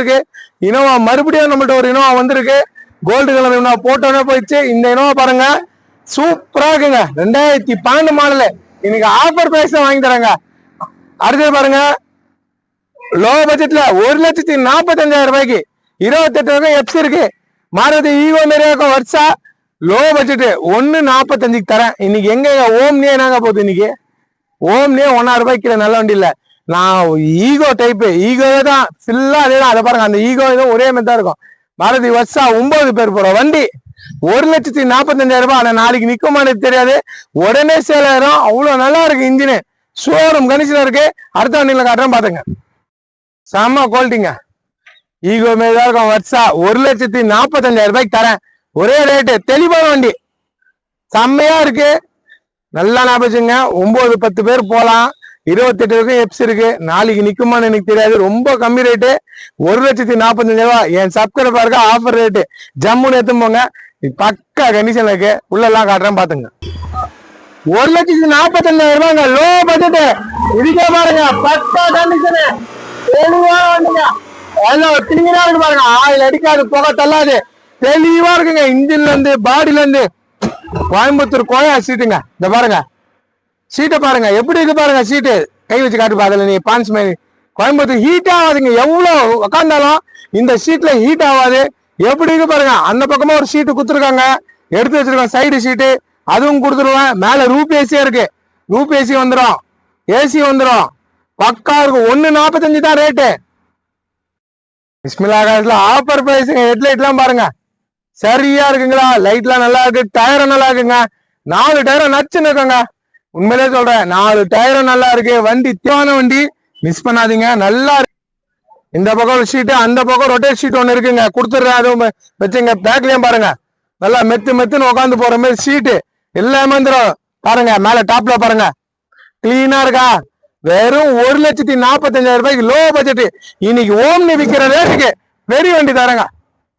வருஷத்துக்கு இனோவா மறுபடியும் நம்மள்ட்ட ஒரு இனோவா வந்திருக்கு. கோல்டு கலர் இனோவா போட்டோன்னே போயிடுச்சு. இந்த இனோவா பாருங்க. சூப்பரா இருக்குங்க. ரெண்டாயிரத்தி பன்னெண்டு மாடலு இன்னைக்கு ஆஃபர் பிரைஸ் தான் வாங்கி தராங்க அடுத்தது பாருங்க. லோ பட்ஜெட்ல ஒரு லட்சத்தி நாற்பத்தஞ்சாயிரம் ரூபாய்க்கு இருபத்தெட்டு வரைக்கும் எப்ஸ் இருக்கு. மாறுதி ஈகோ நிறைய வருஷா லோ பட்ஜெட் ஒன்னு நாற்பத்தஞ்சுக்கு தரேன். இன்னைக்கு எங்க ஓம்னியே என்னங்க போகுது இன்னைக்கு? ஓம்னியே ஒன்னாயிரம் ரூபாய்க்கு கீழே நல்ல வண்டி இல்லை. நான் ஈகோ டைப்பு ஈகோவே தான் ஃபுல்லாக அதே தான் அதை பாருங்க அந்த ஈகோ தான் ஒரே மாதிரி தான் இருக்கும். மாருதி வருஷா ஒன்பது பேர் போகிற வண்டி ஒரு லட்சத்தி நாற்பத்தஞ்சாயிரம் ரூபாய். ஆனால் நாளைக்கு நிக்குமான்னு தெரியாது. உடனே சேலாயிரம் அவ்வளோ நல்லா இருக்கு இன்ஜினு ஷோரூம் கணிச்சுல இருக்கு. அடுத்த வண்டியில் காட்டுறேன் பார்த்துங்க செம்ம குவாலிட்டிங்க ஈகோ மாரி தான் இருக்கும். வருஷா ஒரு லட்சத்தி நாற்பத்தஞ்சாயிரம் ரூபாய்க்கு தரேன். ஒரே ரேட்டு தெளிவான வண்டி. செம்மையா இருக்கு. நல்லா ஞாபகம் ஒன்பது பத்து பேர் போகலாம். இருபத்தெட்டு வரைக்கும் எப்ஸ் இருக்கு. நாளைக்கு நிக்குமான்னு எனக்கு தெரியாது. ரொம்ப கம்மி ரேட்டு ஒரு லட்சத்தி நாற்பத்தஞ்சு ரூபா. என் சப்ஸ்கிரைபருக்கு ஆஃபர் ரேட்டு ஜம்முன்னு எடுத்துன்னு போங்க. பக்கா கண்டிஷன் இருக்கு. உள்ள எல்லாம் காட்டுறேன் பாத்துங்க. ஒரு லட்சத்தி நாற்பத்தஞ்சாயிரம் ரூபாய்ங்க லோ பட்ஜெட் இதுக்கே பாருங்க பக்கா கண்டிஷனு தெளிவா வந்துங்க எல்லாம் கிளீனா இருக்கு பாருங்க. ஆயில் அடிக்காது புகை தள்ளாது. தெளிவா இருக்குங்க. இன்ஜின்ல இருந்து பாடியில இருந்து. கோயம்புத்தூர் கோயா சீட்டுங்க. இந்த பாருங்க. சீட்டை பாருங்க. எப்படி இருக்கு பாருங்க சீட்டு கை வச்சு காட்டு பாருங்க நீ பான்ஸ் மாதிரி கோயம்புத்தூர் ஹீட் ஆகாதுங்க. எவ்வளோ உக்காந்தாலும் இந்த சீட்ல ஹீட் ஆகாது. எப்படி இருக்கு பாருங்க. அந்த பக்கமா ஒரு சீட்டு கொடுத்துருக்காங்க. எடுத்து வச்சிருக்கோம் சைடு சீட்டு அதுவும் கொடுத்துருவேன். மேல ரூப் ஏசியா இருக்கு. ரூப் ஏசி வந்துடும் ஏசி வந்துடும் பக்கா இருக்கும் ஒன்னு நாற்பத்தஞ்சு தான் ரேட்டு பிஸ்மிலா காலத்துல ஆஃபர் பிரைஸுங்க ஹெட்லைட்லாம் பாருங்க. சரியா இருக்குங்களா? லைட்லாம் நல்லா இருக்கு. டயரும் நல்லா இருக்குங்க. நாலு டயரும் நச்சுன்னு இருக்கோங்க. உண்மையிலே சொல்றேன் நாலு டயரும் நல்லா இருக்கு வண்டி தேவையான வண்டி மிஸ் பண்ணாதீங்க நல்லா இருக்கு. இந்த பக்கம் ஒரு ஷீட்டு அந்த பக்கம் ரொட்டேட் ஷீட் ஒன்று இருக்குங்க கொடுத்துட்றேன் அதுவும் வச்சுங்க பேக்லயும் பாருங்க. நல்லா மெத்து மெத்துன்னு உட்காந்து போற மாதிரி ஷீட்டு எல்லாமே வந்துடும் பாருங்க மேல டாப்ல பாருங்க. கிளீனா இருக்கா? வெறும் ஒரு லட்சத்தி நாற்பத்தஞ்சாயிரம் ரூபாய்க்கு லோ பட்ஜெட் இன்னைக்கு ஓம்னி விற்கிற ரேட்டுக்கு பெரிய வண்டி தரங்க.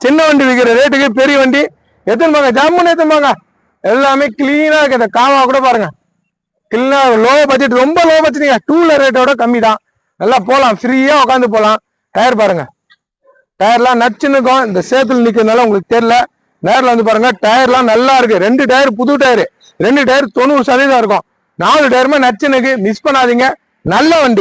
சின்ன வண்டி விற்கிற ரேட்டுக்கு பெரிய வண்டி. எத்தனை போங்க ஜம்முன்னு எத்தனை போங்க. எல்லாமே கிளீனா இருக்கு இந்த காவா கூட பாருங்க. இல்லை லோ பட்ஜெட் ரொம்ப லோ பட்ஜெட் டூ வீலர் ரேட்டோட கம்மி தான் நல்லா போகலாம் ஃப்ரீயாக உட்காந்து போகலாம் டயர் பாருங்க. டயர்லாம் நச்சுன்னு இருக்கும். இந்த சேத்துல நிற்கிறதுனால உங்களுக்கு தெரியல. நேரில் வந்து பாருங்க டயர்லாம் நல்லா இருக்கு. ரெண்டு டயர் புது டயர். ரெண்டு டயர் தொண்ணூறு சதவீதம் இருக்கும். நாலு டயருமே நச்சுனுக்கு மிஸ் பண்ணாதீங்க. நல்ல வண்டி.